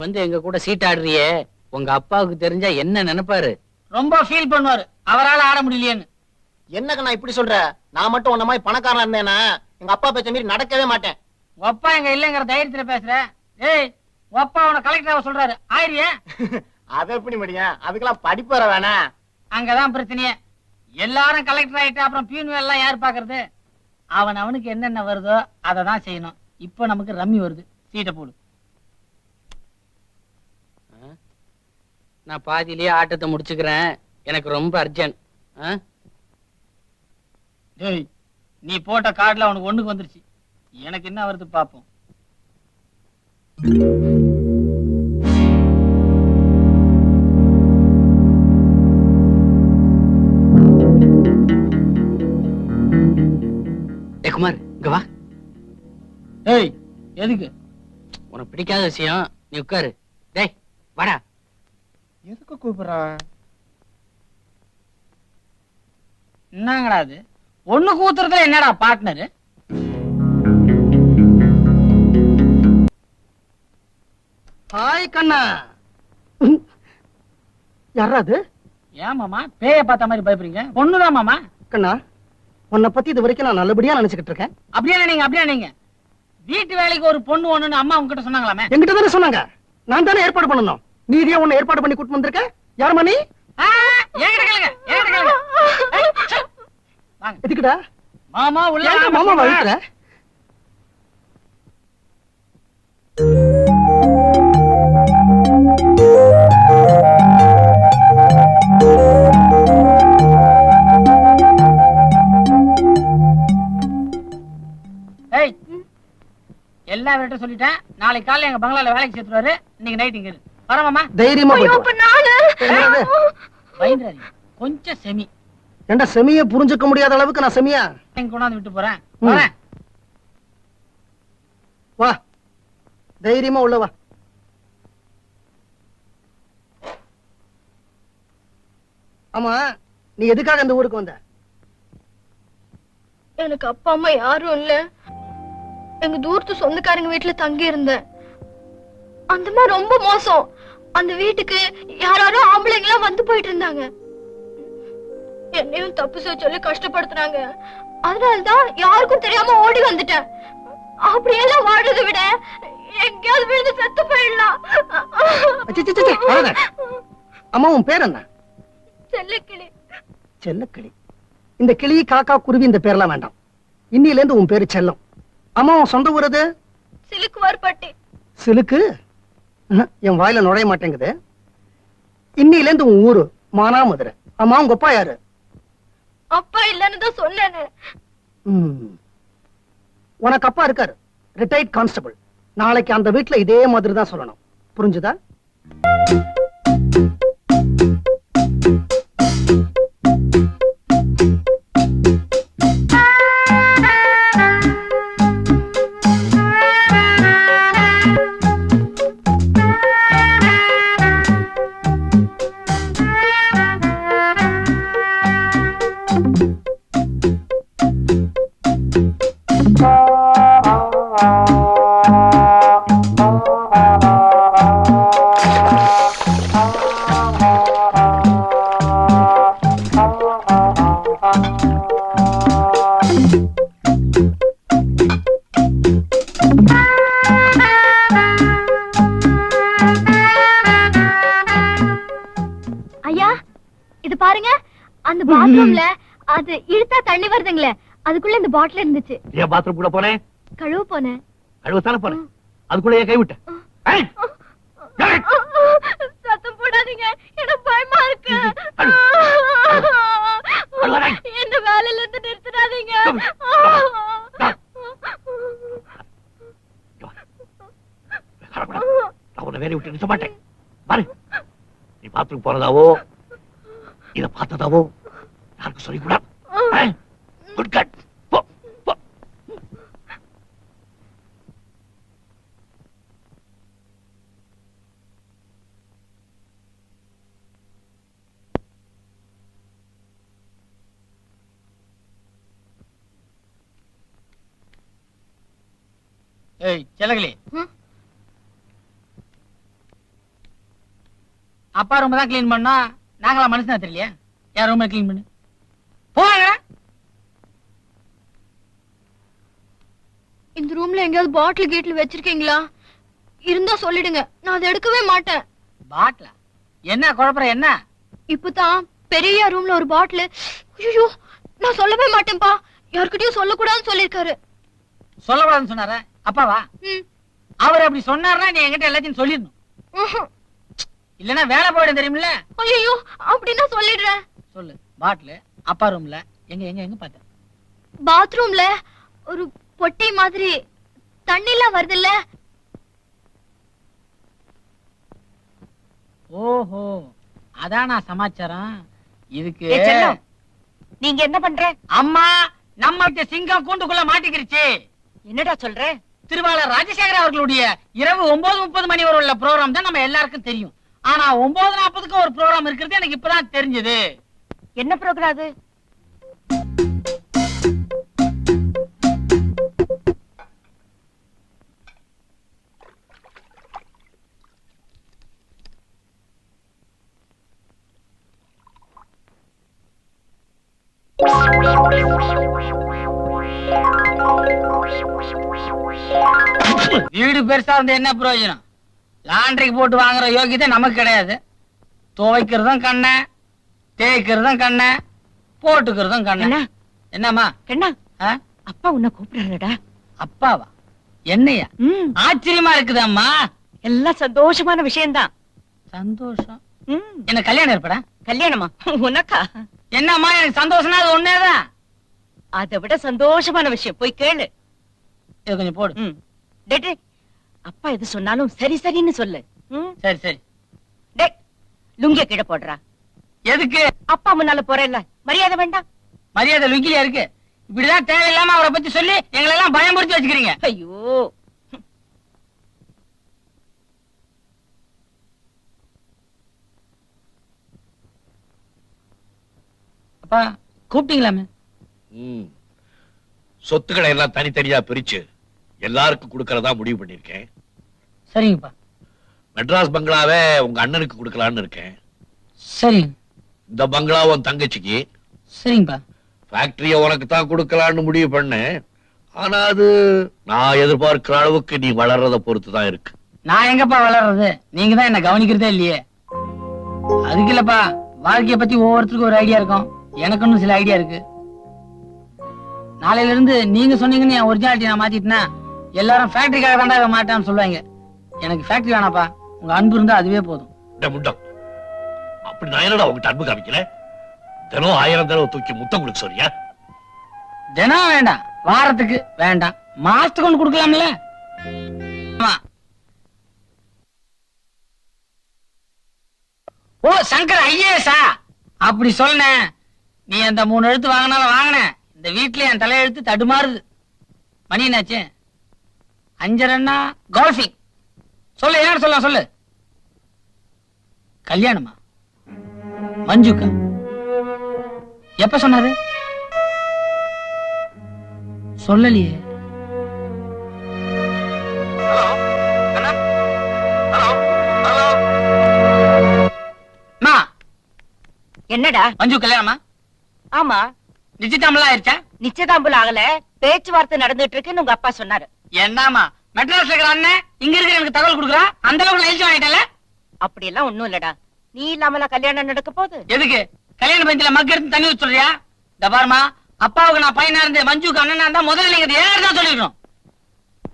வந்து எங்க கூட சீட்டாடுறியே உங்க அப்பாவுக்கு தெரிஞ்சா என்ன நினைப்பாரு? ரொம்ப ஃபீல் பண்ணுவாரு. அவரால ஆட முடியலையேன்னு. என்னங்க நான் இப்படி சொல்ற? நான் மட்டும் உன்ன மாதிரி பணக்காரனா இருந்தேனா? எங்க அப்பா பேச்ச மீறி நடக்கவே மாட்டேன். அப்பா எங்க இல்லைங்கிற தைரியத்துல பேசுற. ஏய் உன் அப்பா உன கலெக்டராக சொல்றாரு. ஆயிரியே அதை எப்படி முடியும்? அதுக்கெல்லாம் படிப்பு வர வேணாம் அங்கதான் பிரச்சனையே. எல்லாரும் கலெக்டர் ஆயிட்டு அப்புறம் பியூன் எல்லாம் யார் பாக்குறது? அவன் அவனுக்கு என்னென்ன வருதோ அதை தான் செய்யணும். இப்போ நமக்கு ரம்மி வருது. சீட்டை போடு. நான் பாதியிலேயே ஆட்டத்தை முடிச்சுக்கிறேன். எனக்கு ரொம்ப அர்ஜென்ட் டேய் நீ போட்ட கார்டுல அவனுக்கு ஒண்ணுக்கு வந்துருச்சு. எனக்கு என்ன வருது பாப்போம். டே குமார் இங்க வா. டேய் எதுக்கு? உனக்கு பிடிக்காத விஷயம் நீ உட்காரு. டேய் வாடா. எதுக்கு கூப்பிடுறான் என்னங்கடா அது? ஒண்ணு கூத்துறதுல என்னடா பார்ட்னரு ஹாய் கண்ணா. யாராது ஏன் மாமா? பேய பார்த்த மாதிரி பயப்படுறீங்க. பொண்ணுதான் மாமா. கண்ணா உன்னை பத்தி இது வரைக்கும் நான் நல்லபடியா நினைச்சுக்கிட்டு இருக்கேன். அப்படியே நீங்க அப்படியே நீங்க. வீட்டு வேலைக்கு ஒரு பொண்ணு ஒண்ணுன்னு அம்மா உங்ககிட்ட சொன்னாங்களாமே? என்கிட்ட தானே சொன்னாங்க. நான் தானே ஏற்பாடு பண்ணணும். நீதியா உன்னை ஏற்பாடு பண்ணி கூட்டு வந்திருக்க? யாரும்மா நீ எதுக்குடா? மாமா உள்ள மாமா ஏய் எல்லா சொல்லிட்டேன். நாளைக்கு காலையில எங்க பங்களால வேலைக்கு சேர்த்துருவாரு. இன்னைக்கு நைட் இங்க இரு. வர மாமா. தைரியமா போயிட்டு கொஞ்சம் செமி. ஏன்டா செமிய புரிஞ்சுக்க முடியாத அளவுக்கு நான் செமியா? கொண்டாந்து விட்டு போறேன். வா. தைரியமா உள்ள வா. ஆமா நீ எதுக்காக இந்த ஊருக்கு வந்த? எனக்கு அப்பா அம்மா யாரும் இல்ல. எங்க தூரத்து சொந்தக்காரங்க வீட்டுல தங்கி இருந்தேன் அந்த மாதிரி ரொம்ப மோசம். அந்த வீட்டுக்கு யாராரோ ஆம்பளைங்க எல்லாம் வந்து போயிட்டு இருந்தாங்க. என்னையும் தப்பு செய்ய சொல்லி கஷ்டப்படுத்துறாங்க அதனாலதான் யாருக்கும் தெரியாம ஓடி வந்துட்டேன். அப்படியெல்லாம் வாடுறதை விட எங்கேயாவது விழுந்து செத்து போயிடலாம். அம்மா உன் பேர் என்ன? செல்லக்கிளி. செல்லக்கிளி. இந்த கிளி காக்கா குருவி இந்த பேர்லாம் வேண்டாம். இன்னில இருந்து உன் பேரு செல்லம். அம்மா உன் சொந்த ஊர் சிலுக்குவார்பட்டி. சிலுக்கு? அஹ், என் வாயில நுழைய மாட்டேங்குது. இன்னில இருந்து உன் ஊரு மானாமதுரை. அம்மா உங்க அப்பா யாரு? அப்பா இல்லைன்னு தான் சொன்னேனே. உனக்கு அப்பா இருக்காரு ரிட்டையர்ட் கான்ஸ்டபிள் நாளைக்கு அந்த வீட்ல இதே மாதிரி தான் சொல்லணும். புரிஞ்சுதா? வருதுங்களே அதுக்குள்ள இந்த பாட்டில் இருந்துச்சு. ஏன் பாத்ரூம் கூட போனேன் கழுவு போனேன். அழுவத்தான போனேன்? அதுக்குள்ள ஏன் கை விட்ட ஏய்! ஏய்! சத்தம் போடாதீங்க. எனக்கு பயமா இருக்கு. என்ன வேலையில இருந்து நிறுத்திடாதீங்க. வேலையை விட்டு நிறுத்த மாட்டேன். பாரு. நீ பாத்ரூம் போறதாவோ இத பார்த்ததாவோ யாருக்கும் சொல்லிக்கூடாது குட் கட் போ போ ஏய் செல்லகளி. ம். அப்பா ரூம் தான் க்ளீன் பண்ணோம் நாங்களா மனுஷனா தெரியலையா? என் ரூமை க்ளீன் பண்ணு. போங்க. இந்த ரூம்ல எங்கேயாவது பாட்டில் கீட்டில் வச்சிருக்கீங்களா? இருந்தா சொல்லிடுங்க. நான் அதை எடுக்கவே மாட்டேன். பாட்டிலா என்ன குழப்பற என்ன? இப்பதான் பெரிய ரூம்ல ஒரு பாட்டில் ஐயோ நான் சொல்லவே மாட்டேன்ப்பா. யார்கிட்டயும் சொல்லக்கூடாதுன்னு சொல்லிருக்காரு சொல்லக்கூடாதுன்னு சொன்னாரா. அப்பாவா? அவர் அப்படி சொன்னாருன்னா நீ என்கிட்ட எல்லாத்தையும் சொல்லிடணும். ம்ஹும். இல்லைன்னா வேலை போயிடும் தெரியுமில்ல? ஐயோ அப்படின்னா சொல்லிடுறேன். சொல்லு. பாட்டில் அப்பா ரூம்ல எங்க எங்க எங்க பார்த்த? பாத்ரூம்ல ஒரு பொட்டி மாதிரி தண்ணிலாம் வருதுல்ல. ஓஹோ. அதானா சமாச்சாரம்? இதுக்கு நீங்க என்ன பண்ற? அம்மா நம்ம சிங்கம் கூண்டுக்குள்ள மாட்டிக்கிருச்சு. என்னடா சொல்ற? திருவாளர் ராஜசேகர் அவர்களுடைய இரவு ஒன்பது முப்பது மணி வரை உள்ள ப்ரோக்ராம் தான் நம்ம எல்லாருக்கும் தெரியும். ஆனா ஒன்பது நாற்பதுக்கு ஒரு ப்ரோக்ராம் இருக்கிறது எனக்கு இப்பதான் தெரிஞ்சது. என்ன ப்ரோக்ராம் அது? வீடு பெருசா இருந்து என்ன பிரயோஜனம்? லாண்டரிக்கு போட்டு வாங்குற யோகியதை நமக்கு கிடையாது. துவைக்கிறதும் கண்ண தேய்க்கிறதும் கண்ண போட்டுக்கிறதும் கண்ண. என்ன என்னம்மா? கண்ணா? அப்பா உன்னை கூப்பிடுறாருடா. அப்பாவா? என்னையா? ஆச்சரியமா இருக்குதம்மா. எல்லாம் சந்தோஷமான விஷயம்தான். சந்தோஷம். என்ன கல்யாணம் ஏற்படா? கல்யாணமா? உனக்கா? என்னம்மா எனக்கு சந்தோஷம்னா அது ஒன்னேதான் அதை விட சந்தோஷமான விஷயம். போய் கேளு. இது கொஞ்சம் போடு. டேய், அப்பா எது சொன்னாலும் சரி சரின்னு சொல்லு. சரி சரி. டேய் லுங்கிய கீழே போடுறா. எதுக்கு? அப்பா முன்னால போறேல்ல. மரியாதை வேண்டாம். மரியாதை லுங்கிலியா இருக்கு? இப்படிதான் தேவையில்லாம அவரை பத்தி சொல்லி எங்களை எல்லாம் பயமுறுத்தி வச்சுக்கிறீங்க. ஐயோ. அப்பா கூப்பிட்டீங்களாமே? ம். சொத்துக்களை எல்லாம் தனித்தனியா பிரிச்சு எல்லாருக்கும் கொடுக்கறதா முடிவு பண்ணிருக்கேன் சரிங்கப்பா. மெட்ராஸ் பங்களாவை உங்க அண்ணனுக்கு கொடுக்கலான்னு இருக்கேன். சரிங்க. இந்த பங்களா உன் தங்கச்சிக்கு. சரிங்கப்பா. ஃபேக்டரிய உனக்கு தான் கொடுக்கலான்னு முடிவு பண்ணேன். ஆனா அது நான் எதிர்பார்க்கிற அளவுக்கு நீ வளர்றத பொறுத்து தான் இருக்கு. நான் எங்கப்பா வளர்றது? நீங்க தான் என்ன கவனிக்கிறதே இல்லையே. அதுக்கு இல்லப்பா வாழ்க்கைய பத்தி ஒவ்வொருத்தருக்கும் ஒரு ஐடியா இருக்கும். எனக்குன்னு சில ஐடியா இருக்கு. நாளையில இருந்து நீங்க சொன்னீங்கன்னு என் ஒரிஜினாலிட்டி நான் மாத்திட்டேன்னா எல்லாரும் ஃபேக்டரிக்காக தாண்டா இவன் மாட்டான்னு சொல்லுவாங்க. எனக்கு ஃபேக்டரி வேணாப்பா. உங்க அன்பு இருந்தா அதுவே போதும். டே முண்டம் அப்படி நான் என்னடா உங்ககிட்ட அன்பு காமிக்கல தினம் ஆயிரம் தடவை தூக்கி முத்தம் கொடுக்க சொல்றியா? தினம் வேண்டாம். வாரத்துக்கு வேண்டாம். மாசத்துக்கு ஒண்ணு கொடுக்கலாம்ல. ஓ சங்கர் ஐஏஎஸ்ஆ அப்படி சொன்னேன். நீ அந்த மூணு எழுத்து வாங்கினாலும் வாங்கின இந்த வீட்ல என் தலையெழுத்து தடுமாறுது. மணி என்னாச்சு? அஞ்சரைன்னா கோல்ஃபிங் சொல்லு யார் சொல்ல சொல்லு? கல்யாணமா? மஞ்சுக்கா? எப்ப சொன்னாரு? சொல்லலையே. என்னடா? மஞ்சு கல்யாணமா? ஆமா. நிச்சயதாமலாம் ஆயிருச்சா? நிச்சயதாம்பூல் ஆகல. பேச்சுவார்த்தை நடந்துட்டு இருக்குன்னு உங்க அப்பா சொன்னாரு. என்னமா மெட்ராஸ்ல இருக்கிற அண்ணன் இங்க இருக்கிற எனக்கு தகவல் கொடுக்குறா? அந்த அளவுக்கு நெல்சி வாங்கிட்டல அப்படி எல்லாம் ஒண்ணும் இல்லடா. நீ இல்லாமல கல்யாணம் நடக்க போகுது. எதுக்கு? கல்யாண பஞ்சில மக்க எடுத்து தண்ணி ஊத்த சொல்றியா? இந்த பாருமா அப்பாவுக்கு நான் பையனா இருந்து மஞ்சுக்கு அண்ணனா இருந்தா முதல்ல நீங்க ஏன் தான்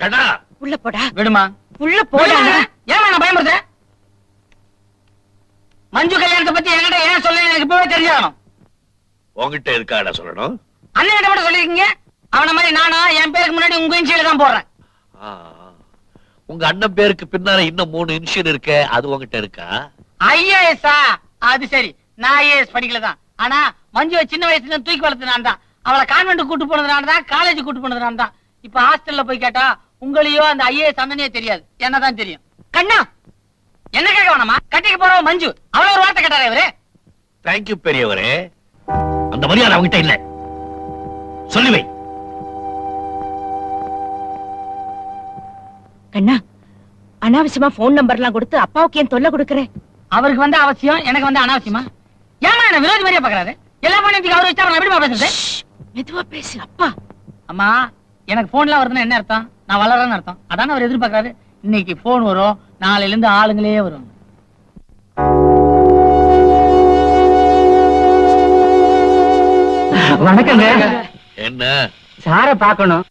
கண்ணா உள்ள போடா. விடுமா. உள்ள போடா. ஏன் நான் பயமுறுத்த மஞ்சு கல்யாணத்தை பத்தி என்கிட்ட ஏன் சொல்ல எனக்கு இப்பவே தெரிஞ்சாகணும். உன்கிட்ட இருக்காடா சொல்லணும்? அண்ணன் கிட்ட மட்டும் சொல்லிருக்கீங்க அவன மாதிரி நானா என் பேருக்கு முன்னாடி உங்க இன்சியில தான் போடுறேன். உங்க அண்ணன் பேருக்கு பின்னால இன்னும் மூணு இன்ஷியல் இருக்கு அது உன்கிட்ட இருக்கா? ஐஏஎஸ்ஆ அது சரி. நான் ஐஏஎஸ் படிக்கல தான். ஆனா மஞ்சுவை சின்ன வயசுல தூக்கி வளர்த்து நான் தான். அவளை கான்வென்ட் கூட்டு போனது நான் தான் காலேஜ் கூட்டு போனது நான் தான். இப்ப ஹாஸ்டல்ல போய் கேட்டா உங்களையோ அந்த ஐஏஎஸ் அண்ணனே தெரியாது. என்னதான் தெரியும். கண்ணா! என்ன கேட்க வேணாமா? கட்டிக்க போறவ மஞ்சு. அவள ஒரு வார்த்தை கேட்டாரே இவரு. தேங்க்யூ பெரியவரே. அந்த மரியாதை அவங்கிட்ட இல்ல. சொல்லி வை அனாவசியமா போன் நம்பர்லாம் கொடுத்து அப்பாவுக்கு ஏன் தொல்லை கொடுக்கற? அவருக்கு வந்து அவசியம் எனக்கு வந்து அனாவசியமா? ஏமா என்ன விரோதி மாதிரியா பாக்குறாரு? எல்லா பண்ணி அவர் வச்சா நான் எப்படிமா பேசுறது? மெதுவா பேசு அப்பா. அம்மா எனக்கு போன்லாம் வருதுன்னா என்ன அர்த்தம்? நான் வளரேன்னு அர்த்தம். அதானே அவர் எதிர்பார்க்கறாரு. இன்னைக்கு போன் வரும் நாளையில இருந்து ஆளுங்களே வரும். வணக்கங்க. என்ன? சார பாக்கணும்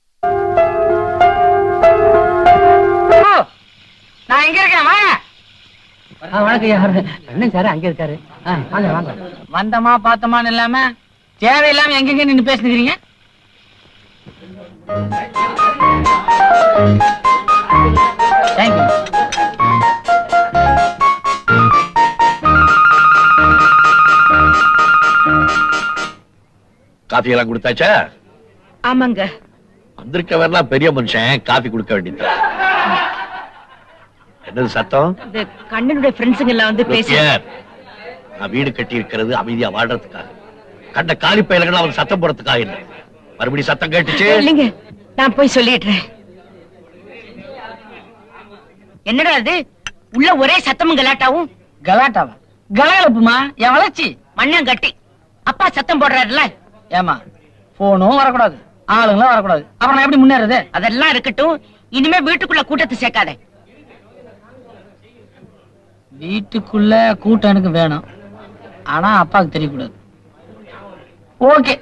நான் எங்க இருக்கேன் வாங்க. வணக்கம் என்ன சார் அங்க இருக்காரு? ஆ, வாங்க வாங்க. வந்தமா பார்த்தமான்னு இல்லாம தேவையில்லாம எங்கெங்க நின்னு பேசுகிறீங்க தேங்க்யூ காஃபி எல்லாம் கொடுத்தாச்சா? ஆமாங்க. வந்திருக்கவர்லாம் பெரிய மனுஷன் காஃபி கொடுக்க வேண்டியது என்னது சத்தம்? இந்த கண்ணனுடைய ஃப்ரெண்ட்ஸுங்க எல்லாம் வந்து பேசி நான் வீடு கட்டி இருக்கிறது அமைதியா வாழ்றதுக்காக. கண்ட காலி பயல்கள் அவன் சத்தம் போடுறதுக்காக இல்லை. மறுபடியும் சத்தம் கேட்டுச்சு. இல்லைங்க நான் போய் சொல்லிடுறேன். என்னடா அது உள்ள ஒரே சத்தமும் கலாட்டாவும்? கலாட்டாவா? கலகலப்புமா என் வளர்ச்சி? மண்ணம் கட்டி அப்பா சத்தம் போடுறாருல ஏமா போனும் வரக்கூடாது. ஆளுங்களும் வரக்கூடாது. அப்புறம் நான் எப்படி முன்னேறது? அதெல்லாம் இருக்கட்டும். இனிமே வீட்டுக்குள்ள கூட்டத்தை சேர்க்காத. வீட்டுக்குள்ள கூட்டம் எனக்கு வேணும். ஆனா அப்பாவுக்கு தெரியக்கூடாது. ஓகே.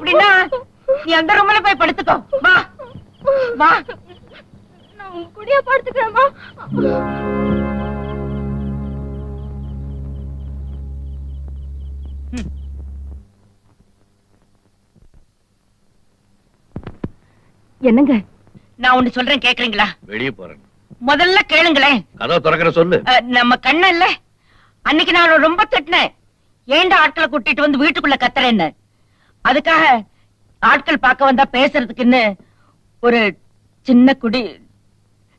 அப்படின்னா நீ அந்த ரூம்ல போய் படுத்துக்கோ. வா. வா. நான் உங்க கூடயே படுத்துக்கிறேம்மா என்னங்க? நான் ஒண்ணு சொல்றேன் கேக்குறீங்களா? வெளியே போறேன். முதல்ல கேளுங்களேன். கதவை திறக்கிற சொல்லு. நம்ம கண்ணன் இல்ல. அன்னைக்கு நான் ரொம்ப திட்டினேன். ஏன்டா ஆட்களை கூட்டிட்டு வந்து வீட்டுக்குள்ள கத்துறேன்னு? அதுக்காக ஆட்கள் பார்க்க வந்தா பேசுறதுக்குன்னு ஒரு சின்ன குடி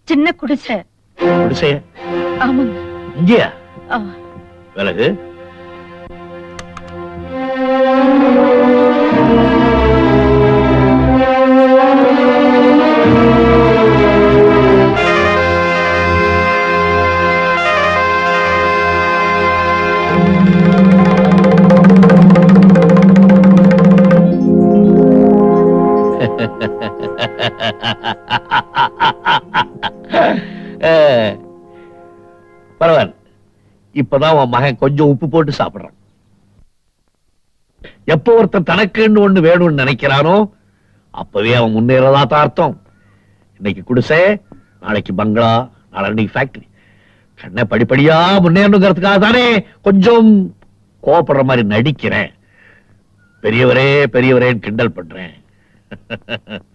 சின்ன குடிசை. குடிசைய? ஆமாங்க. இங்கேயா. விலகு. பரவாயில்ல. இப்பதான் உன் மகன் கொஞ்சம் உப்பு போட்டு சாப்பிடுறான். எப்போ ஒருத்தன் தனக்குன்னு ஒண்ணு வேணும்னு நினைக்கிறானோ அப்பவே அவன் முன்னேறதா தான் அர்த்தம். இன்னைக்கு குடிசை நாளைக்கு பங்களா நாளைக்கு ஃபேக்டரி கண்ணை படிப்படியா முன்னேறணுங்கிறதுக்காக தானே கொஞ்சம் கோவப்படுற மாதிரி நடிக்கிறேன். பெரியவரே பெரியவரேன்னு கிண்டல் பண்றேன்.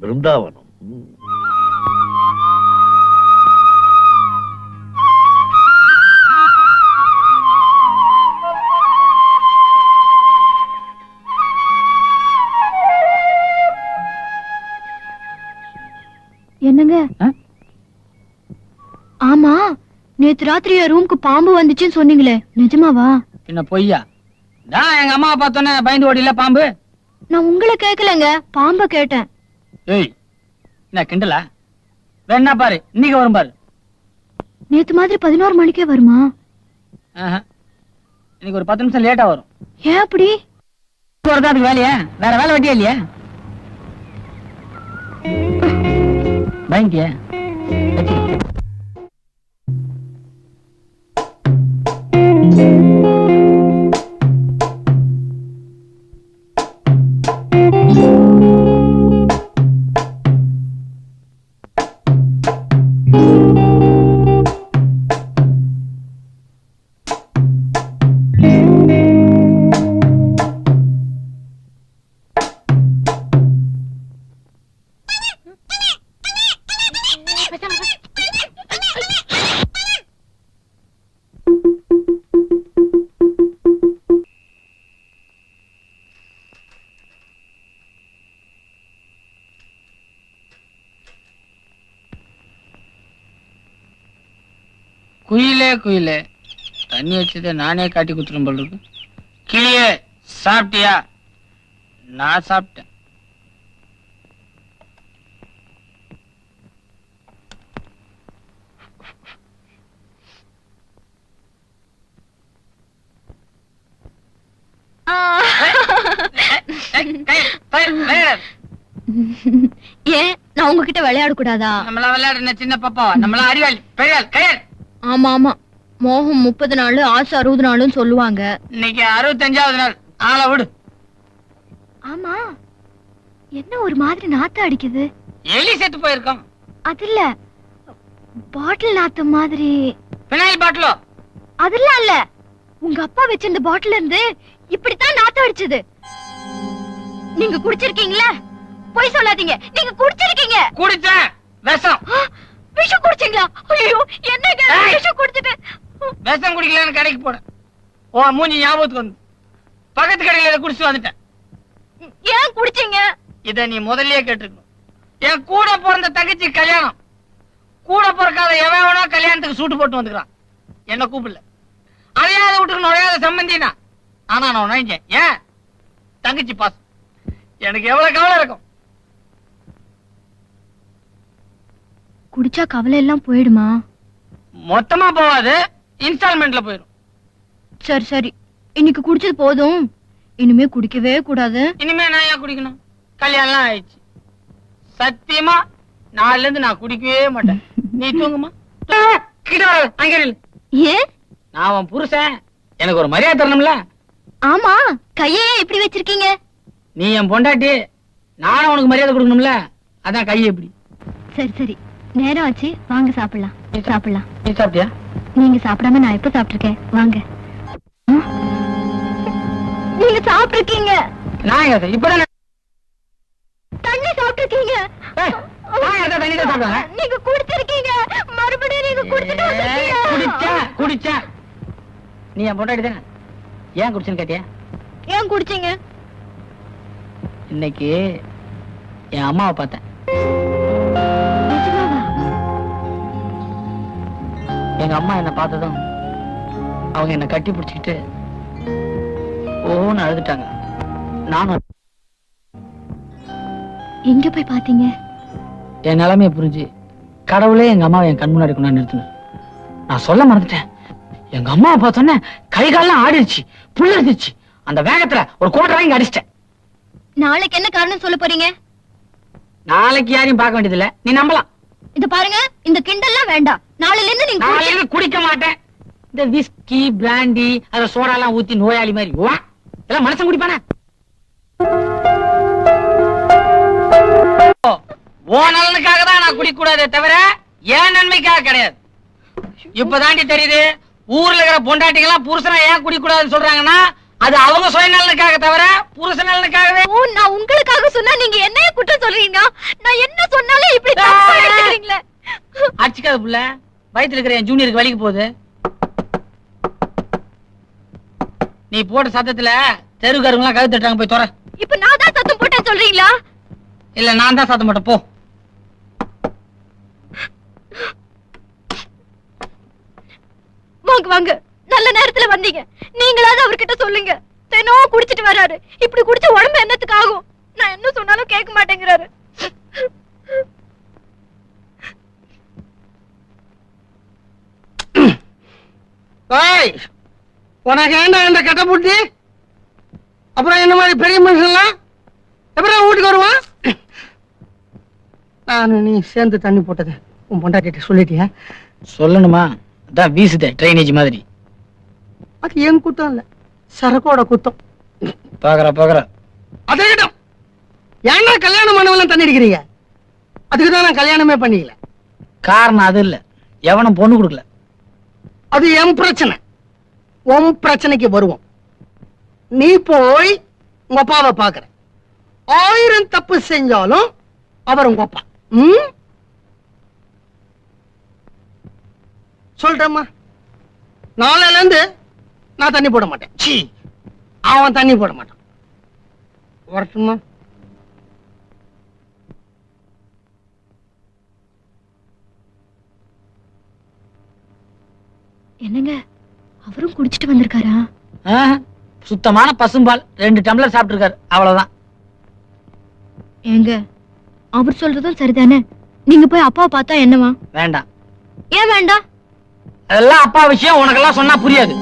பிருந்தாவனம். என்னங்க? ஆமா நேத்து ராத்திரி ரூம்க்கு பாம்பு வந்துச்சுன்னு சொன்னீங்களே. நிஜமாவா? பின்ன பொய்யா? நான் எங்க அம்மாவை பார்த்தோன்னே பயந்து ஓடில பாம்பு? நான் உங்களை கேட்கலங்க பாம்ப கேட்டேன். ஏய் என்ன கிண்டலா? வேணா பாரு இன்னைக்கு வரும் பாரு. நேத்து மாதிரி பதினோரு மணிக்கே வருமா. இன்னைக்கு ஒரு பத்து நிமிஷம் லேட்டா வரும். ஏன் அப்படி? வருதா அதுக்கு வேலையா? வேற வேலை வெட்டியா இல்லையா? பயங்கிய குயிலே குயிலே. தண்ணி வச்சதை நானே காட்டி குத்துரும் போல இருக்கு. கிளியே சாப்பிட்டியா? நான் சாப்பிட்டேன். ஏன்? நான் உங்ககிட்ட விளையாட கூடாதா நம்மளா விளையாடுன சின்ன பாப்பாவா நம்மளா அறிவாளி. பெரியாள் கையாள் ஆமா ஆமா. மோகம் முப்பது நாள் ஆசை அறுபது நாளும் சொல்லுவாங்க. இன்னைக்கு அறுபத்தஞ்சாவது நாள். ஆளை விடு. ஆமா. என்ன ஒரு மாதிரி நாத்தம் அடிக்குது? எலி செத்து போயிருக்கோம். அது இல்ல பாட்டில் நாத்தம் மாதிரி. பினாயில் பாட்டிலோ? அதெல்லாம் இல்ல. உங்க அப்பா வச்சிருந்த பாட்டில் இருந்து இப்படித்தான் நாத்தம் அடிச்சது. நீங்க குடிச்சிருக்கீங்களா? பொய் சொல்லாதீங்க. நீங்க குடிச்சிருக்கீங்க. குடிச்சேன். விஷம். ஆ, விஷம் குடிச்சீங்களா? ஐயோ என்னங்க. விஷம் குடிச்சிட்டு? விஷம் குடிக்கலன்னு கடைக்கு போனேன். ஓ மூஞ்சி ஞாபகத்துக்கு வந்து. பக்கத்து கடையில குடிச்சு வந்துட்டேன். ஏன் குடிச்சீங்க? இத நீ முதல்லயே கேட்டிருக்கணும். என் கூட பிறந்த தங்கச்சி கல்யாணம். கூட பிறக்காத எவன் கல்யாணத்துக்கு சூட்டு போட்டு வந்துக்கிறான். என்ன கூப்பிடல. அதையாத வீட்டுக்கு நுழையாத சம்பந்தினா. ஆனா நான் நுழைஞ்சேன் ஏன்? தங்கச்சி பாஸ் எனக்கு எவ்வளவு கவலை இருக்கும். குடிச்சா கவலை எல்லாம் போயிடுமா? மொத்தமா போவாது இன்ஸ்டால்மெண்ட்ல போயிடும் சரி சரி. இன்னைக்கு குடிச்சது போதும். இனிமே குடிக்கவே கூடாது. இனிமே நான் ஏன் குடிக்கணும்? கல்யாணம் ஆயிடுச்சு. சத்தியமா நாளைல இருந்து நான் குடிக்கவே மாட்டேன். நீ தூங்குமா? அங்க. ஏன் நான் உன் புருஷன். எனக்கு ஒரு மரியாதை தரணும்ல? ஆமா கையே இப்படி வச்சிருக்கீங்க? நீ என் பொண்டாட்டி நானும் உனக்கு மரியாதை கொடுக்கணும்ல? அதான் கையை எப்படி? சரி சரி. நேரம் ஆச்சு. வாங்க சாப்பிடலாம். சாப்பிடலாம். நீ சாப்பிட்டியா? நீங்க சாப்பிடாம நான் எப்ப சாப்பிட்டிருக்கேன். வாங்க. நீங்க சாப்பிட்டிருக்கீங்க. நான் எங்க இப்பதான் தண்ணி சாப்பிட்டிருக்கீங்க. நீங்க குடிச்சிருக்கீங்க. மறுபடியும் நீங்க குடிச்சிட்டு. குடிச்சா குடிச்சா. நீ என் பொண்டாட்டி தானே? ஏன் குடிச்சேன்னு கேட்டியா? ஏன் குடிச்சீங்க? இன்னைக்கு என் அம்மாவை பார்த்தேன். எங்க அம்மா என்ன பார்த்ததும் அவங்க என்ன கட்டி பிடிச்சிக்கிட்டு ஓன்னு அழுதுட்டாங்க. நானும் எங்க போய் பாத்தீங்க என் நிலைமைய புரிஞ்சு கடவுளே எங்க அம்மாவை என் கண் முன்னாடி கொண்டாந்து நிறுத்தினேன் நான் சொல்ல மறந்துட்டேன். எங்க அம்மாவை பார்த்தோன்னே கை கால்லாம் ஆடிடுச்சு புல்லரிச்சிச்சு அந்த வேகத்துல ஒரு கோட்டை வாங்கி அடிச்சிட்டேன். நாளைக்கு என்ன காரணம் சொல்ல போறீங்க? நாளைக்கு யாரையும் பார்க்க வேண்டியதில்ல. நீ நம்பலாம். இது பாருங்க இந்த கிண்டல்லாம் வேண்டாம். நாளையில இருந்து நீங்க நாளையில இருந்து குடிக்க மாட்டேன். இந்த விஸ்கி பிராண்டி அத சோடா எல்லாம் ஊத்தி நோயாளி மாதிரி. வா. இதெல்லாம் மனுஷன் குடிப்பானே. ஓ, நலனுக்காக தான் நான் குடிக்க கூடாதே தவிர ஏன் நன்மைக்காக கிடையாது? இப்பதாண்டி தெரியுது ஊர்ல இருக்கிற பொண்டாட்டிகள் எல்லாம் புருஷனா ஏன் குடிக்க கூடாதுன்னு சொல்றாங்கன்னா அது அவங்க சுயநலனுக்காக தவிர புருஷ நலனுக்காகவே ஓ நான் உங்களுக்காக சொன்னா நீங்க என்னைய குற்றம் சொல்றீங்க? நான் என்ன சொன்னாலும் இப்படி தப்பா எடுத்துக்கிறீங்களே? அடிச்சுக்காத புள்ள. வயித்துல இருக்கிற என் ஜூனியருக்கு வலிக்கு போகுது. நீ போட்ட சத்தத்துல தெருக்காரங்களாம் கழுத்து தட்டாங்க போய் தொற இப்ப நான் தான் சத்தம் போட்டேன்னு சொல்றீங்களா? இல்ல நான் தான் சத்தம் போட்டேன். போ. வாங்க வாங்க. நல்ல நேரத்துல வந்தீங்க. நீங்களாவது அவர்கிட்ட சொல்லுங்க. தினம் குடிச்சிட்டு வராரு. இப்படி குடிச்ச உடம்பு என்னத்துக்கு ஆகும்? நான் என்ன சொன்னாலும் கேட்க மாட்டேங்கிறாரு. உனக்கு ஏண்டா இந்த கட்ட புட்டி அப்புறம் என்ன மாதிரி பெரிய மனுஷன்லாம்? எப்பறம் வீட்டுக்கு வருவான்? நான் நீ சேர்ந்து தண்ணி போட்டது உன் பொண்டாட்டிட்ட சொல்லிட்டியா? சொல்லணுமா? அதான் வீசுதே ட்ரைனேஜ் மாதிரி. அது என் குத்தம் இல்ல. சரக்கோட குத்தம். பாக்குற பாக்குற. அதே ஏன்னா கல்யாணம் பண்ணவெல்லாம் தண்ணி அடிக்கிறீங்க? அதுக்கு தான் நான் கல்யாணமே பண்ணிக்கல. காரணம் அது இல்ல. எவனும் பொண்ணு கொடுக்கல. அது என் பிரச்சனை. உன் பிரச்சனைக்கு வருவோம். நீ போய் உங்க அப்பாவை பாக்குற. ஆயிரம் தப்பு செஞ்சாலும் அவர் உங்க அப்பா. ம்? சொல்றேம்மா. நாளையில இருந்து நான் தண்ணி போட மாட்டேன். சீ அவன் தண்ணி போட மாட்டான். வரட்டுமா? என்னங்க? அவரும் குடிச்சிட்டு வந்திருக்காரா? ஆஹ், சுத்தமான பசும்பால். ரெண்டு டம்ளர் சாப்பிட்டுருக்காரு. அவ்வளவுதான். ஏங்க அவர் சொல்றதும் சரிதானே? நீங்க போய் அப்பாவை பார்த்தா என்னவா வேண்டாம். ஏன் வேண்டாம்? அதெல்லாம் அப்பா விஷயம் உனக்கெல்லாம் சொன்னா புரியாது.